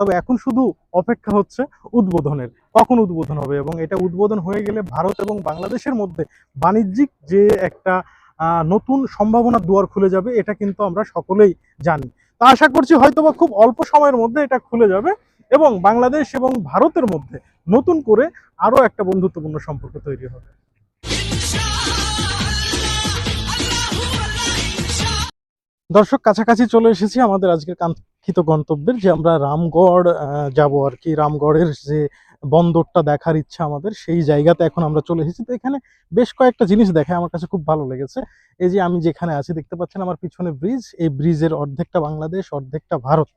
তবে এখন শুধু অপেক্ষা হচ্ছে উদ্বোধনের। কখন উদ্বোধন হবে? এবং এটা উদ্বোধন হয়ে গেলে ভারত এবং বাংলাদেশের মধ্যে বাণিজ্যিক যে একটা নতুন সম্ভাবনার দুয়ার খুলে যাবে, এটা কিন্তু আমরা সকলেই জানি। তা আশা করছি হয়তোবা খুব অল্প সময়ের মধ্যে এটা খুলে যাবে এবং বাংলাদেশ এবং ভারতের মধ্যে নতুন করে আরও একটা বন্ধুত্বপূর্ণ সম্পর্ক তৈরি হবে। দর্শক, কাছাকাছি চলে এসেছি আমাদের আজকের কাঙ্ক্ষিত গন্তব্যের, যে আমরা রামগড় যাব আর কি। রামগড়ের যে বন্দরটা দেখার ইচ্ছা আমাদের, সেই জায়গাতে এখন আমরা চলে এসেছি। তো এখানে বেশ কয়েকটা জিনিস দেখায়, আমার কাছে খুব ভালো লেগেছে। এই যে আমি যেখানে আছি, দেখতে পাচ্ছেন আমার পিছনে ব্রিজ। এই ব্রিজের অর্ধেকটা বাংলাদেশ, অর্ধেকটা ভারত।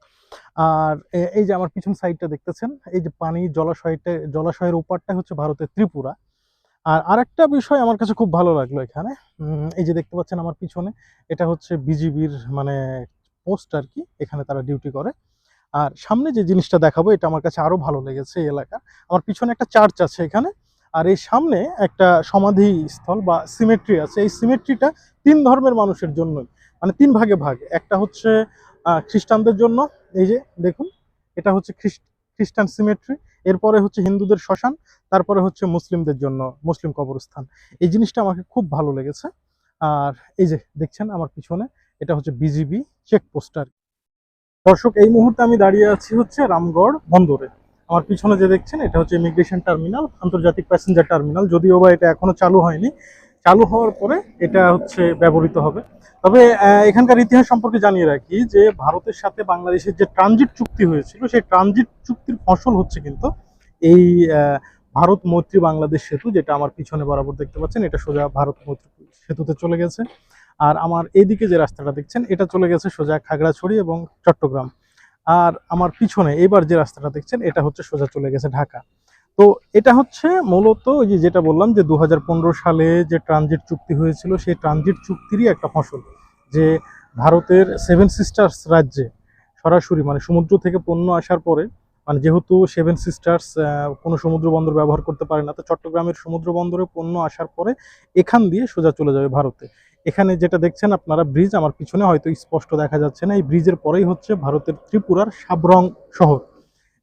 আর এই যে আমার পিছন সাইডটা দেখতেছেন, এই যে পানি জলাশয়টা, জলাশয়ের ওপারটা হচ্ছে ভারতের ত্রিপুরা। আর আরেকটা বিষয় আমার কাছে খুব ভালো লাগল এখানে। এই যে দেখতে পাচ্ছেন আমার পিছনে, এটা হচ্ছে বিজিবির মানে পোস্ট আর কি, এখানে তারা ডিউটি করে। আর সামনে যে জিনিসটা দেখাবো, এটা আমার কাছে আরও ভালো লেগেছে এই এলাকা। আমার পিছনে একটা চার্চ আছে এখানে, আর এই সামনে একটা সমাধি স্থল বা সিমেট্রি আছে। এই সিমেট্রিটা তিন ধর্মের মানুষের জন্যই মানে তিন ভাগে ভাগ। একটা হচ্ছে খ্রিস্টানদের জন্য, এই যে দেখুন, এটা হচ্ছে খ্রিস্ট, খ্রিস্টান সিমেট্রি এরপরে হচ্ছে হিন্দুদের শ্মশান, তারপরে হচ্ছে মুসলিমদের জন্য মুসলিম কবরস্থান। এই জিনিসটা আমাকে খুব ভালো লেগেছে। আর এই যে দেখছেন আমার পিছনে, এটা হচ্ছে বিজিবি চেক পোস্টার দর্শক, এই মুহূর্তে আমি দাঁড়িয়ে আছি হচ্ছে রামগড় বন্দরে। আমার পিছনে যে দেখছেন, এটা হচ্ছে ইমিগ্রেশন টার্মিনাল, আন্তর্জাতিক প্যাসেঞ্জার টার্মিনাল। যদিও বা এটা এখনও চালু হয়নি চালু হওয়ার পরে এটা হচ্ছে ব্যবহৃত হবে। তবে এখানকার ইতিহাস সম্পর্কে জানিয়ে রাখি যে ভারতের সাথে বাংলাদেশের যে ট্রানজিট চুক্তি হয়েছিল, সেই ট্রানজিট চুক্তির ফসল হচ্ছে কিন্তু এই ভারত মৈত্রী বাংলাদেশ সেতু, যেটা আমার পিছনে বরাবর দেখতে পাচ্ছেন, এটা সোজা ভারত মৈত্রী সেতুতে চলে গেছে। আর আমার এদিকে যে রাস্তাটা দেখছেন, এটা চলে গেছে সোজা খাগড়াছড়ি এবং চট্টগ্রাম। আর আমার পিছনে এবার যে রাস্তাটা দেখছেন, এটা হচ্ছে সোজা চলে গেছে ঢাকা। তো এটা হচ্ছে মূলত ওই যে যেটা বললাম যে দু হাজার পনেরো সালে যে ট্রানজিট চুক্তি হয়েছিল, সেই ট্রানজিট চুক্তিরই একটা ফসল। যে ভারতের সেভেন সিস্টার্স রাজ্যে সরাসরি মানে সমুদ্র থেকে পণ্য আসার পরে মানে যেহেতু সেভেন সিস্টার্স কোনো সমুদ্র বন্দর ব্যবহার করতে পারে না, তো চট্টগ্রামের সমুদ্র বন্দরে পণ্য আসার পরে এখান দিয়ে সোজা চলে যাবে ভারতে। এখানে যেটা দেখছেন আপনারা, ব্রিজ, আমার পিছনে হয়তো স্পষ্ট দেখা যাচ্ছে না, এই ব্রিজের পরেই হচ্ছে ভারতের ত্রিপুরার সাবরং শহর।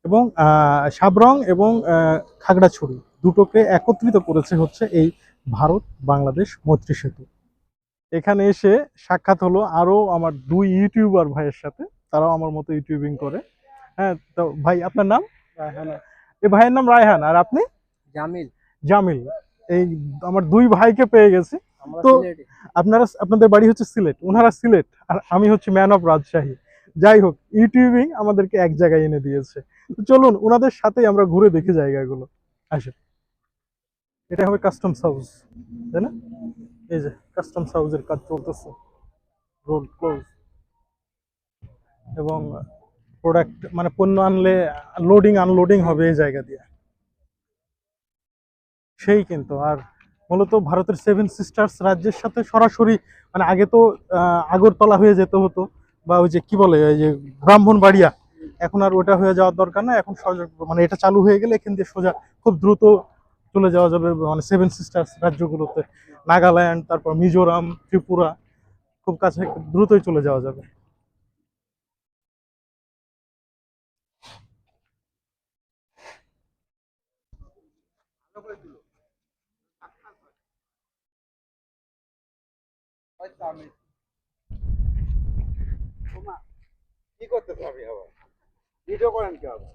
এবং সাবরং এবং খাগড়াছড়ি দুটোকে একত্রিত করেছে হচ্ছে এই ভারত বাংলাদেশ মৈত্রী সেতু। এখানে এসে সাক্ষাৎ হলো আরও আমার দুই ইউটিউবার ভাইয়ের সাথে তারাও আমার মতো ইউটিউবিং করে। হ্যাঁ তো ভাই আপনার নাম? এই ভাইয়ের নাম রায়হান আর আপনি? জামিল। জামিল। এই আমার দুই ভাইকে পেয়ে গেছি। তো- আপনারা আপনাদের বাড়ি হচ্ছে সিলেট ওনারা সিলেট আর আমি হচ্ছে ম্যান অফ রাজশাহী। যাই হোক ইউটিউবিং আমাদেরকে এক জায়গায় এনে দিয়েছে। তো চলুন ওনাদের সাথেই আমরা ঘুরে দেখি জায়গাগুলো। আসে এটা হবে কাস্টমস হাউস তাই না? এই যে কাস্টমস হাউসের কাজ চলতেছে। রোড ক্লোজ এবং প্রোডাক্ট মানে পণ্য আনলে লোডিং আনলোডিং হবে এই জায়গা দিয়ে। সেই কিন্তু, আর মূলত ভারতের সেভেন সিস্টার্স রাজ্যের সাথে সরাসরি মানে আগে তো আগরতলা হয়ে যেতে হতো। বা ওই যে কি বলে, ওই যে ব্রাহ্মণবাড়িয়া, এখন আর ওটা হয়ে যাওয়ার দরকার না এখন মানে এটা চালু হয়ে গেলে এখান দিয়ে সোজা খুব দ্রুত চলে যাওয়া যাবে মানে সেভেন সিস্টার্স রাজ্যগুলোতে। নাগাল্যান্ড, তারপর মিজোরাম, ত্রিপুরা, খুব কাছে দ্রুতই চলে যাওয়া যাবে। হয়তো আমি কি করতে হবে আবার? ভিডিও করেন কি আবার?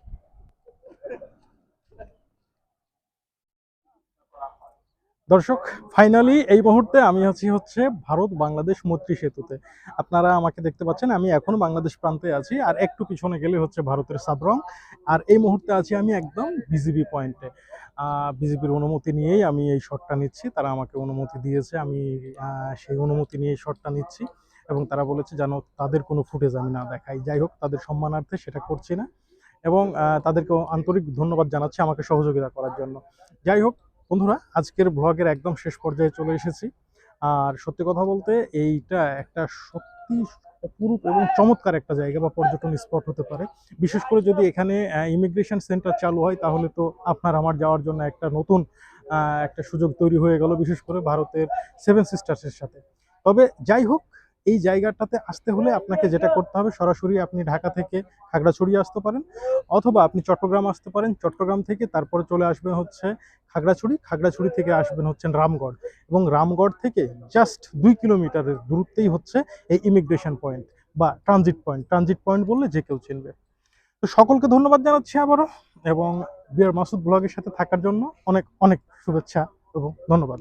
দর্শক ফাইনালি এই মুহূর্তে আমি আছি হচ্ছে ভারত বাংলাদেশ মৈত্রী সেতুতে। আপনারা আমাকে দেখতে পাচ্ছেন, আমি এখনও বাংলাদেশ প্রান্তে আছি, আর একটু পিছনে গেলে হচ্ছে ভারতের সাবরং। আর এই মুহূর্তে আছি আমি একদম বিজিবি পয়েন্টে বিজেপির অনুমতি নিয়েই আমি এই শটটা নিচ্ছি, তারা আমাকে অনুমতি দিয়েছে, আমি সেই অনুমতি নিয়ে শটটা নিচ্ছি। এবং তারা বলেছে যেন তাদের কোনো ফুটেজ আমি না দেখাই। যাই হোক, তাদের সম্মানার্থে সেটা করছি না এবং তাদেরকে আন্তরিক ধন্যবাদ জানাচ্ছি আমাকে সহযোগিতা করার জন্য। যাই হোক, বন্ধুরা, আজকের ব্লগের একদম শেষ পর্যায়ে চলে এসেছি। আর সত্যি কথা বলতে, এইটা একটা সত্যি অপরূপ এবং চমৎকার একটা জায়গা বা পর্যটন স্পট হতে পারে। বিশেষ করে যদি এখানে ইমিগ্রেশন সেন্টার চালু হয়, তাহলে তো আপনার আমার যাওয়ার জন্য একটা নতুন একটা সুযোগ তৈরি হয়ে গেল, বিশেষ করে ভারতের সেভেন সিস্টার্সের সাথে। তবে যাই হোক এই জায়গাটাতে আসতে হলে আপনাকে যেটা করতে হবে সরাসরি আপনি ঢাকা থেকে খাগড়াছড়ি আসতে পারেন অথবা আপনি চট্টগ্রাম আসতে পারেন। চট্টগ্রাম থেকে তারপরে চলে আসবেন হচ্ছে খাগড়াছড়ি। খাগড়াছড়ি থেকে আসবেন হচ্ছেন রামগড় এবং রামগড় থেকে জাস্ট দুই কিলোমিটারের দূরত্বেই হচ্ছে এই ইমিগ্রেশন পয়েন্ট বা ট্রানজিট পয়েন্ট ট্রানজিট পয়েন্ট বললে যে কেউ চিনবে। তো সকলকে ধন্যবাদ জানাচ্ছি আবারও এবং বিয়ার মাসুদ ব্লগের সাথে থাকার জন্য অনেক অনেক শুভেচ্ছা এবং ধন্যবাদ।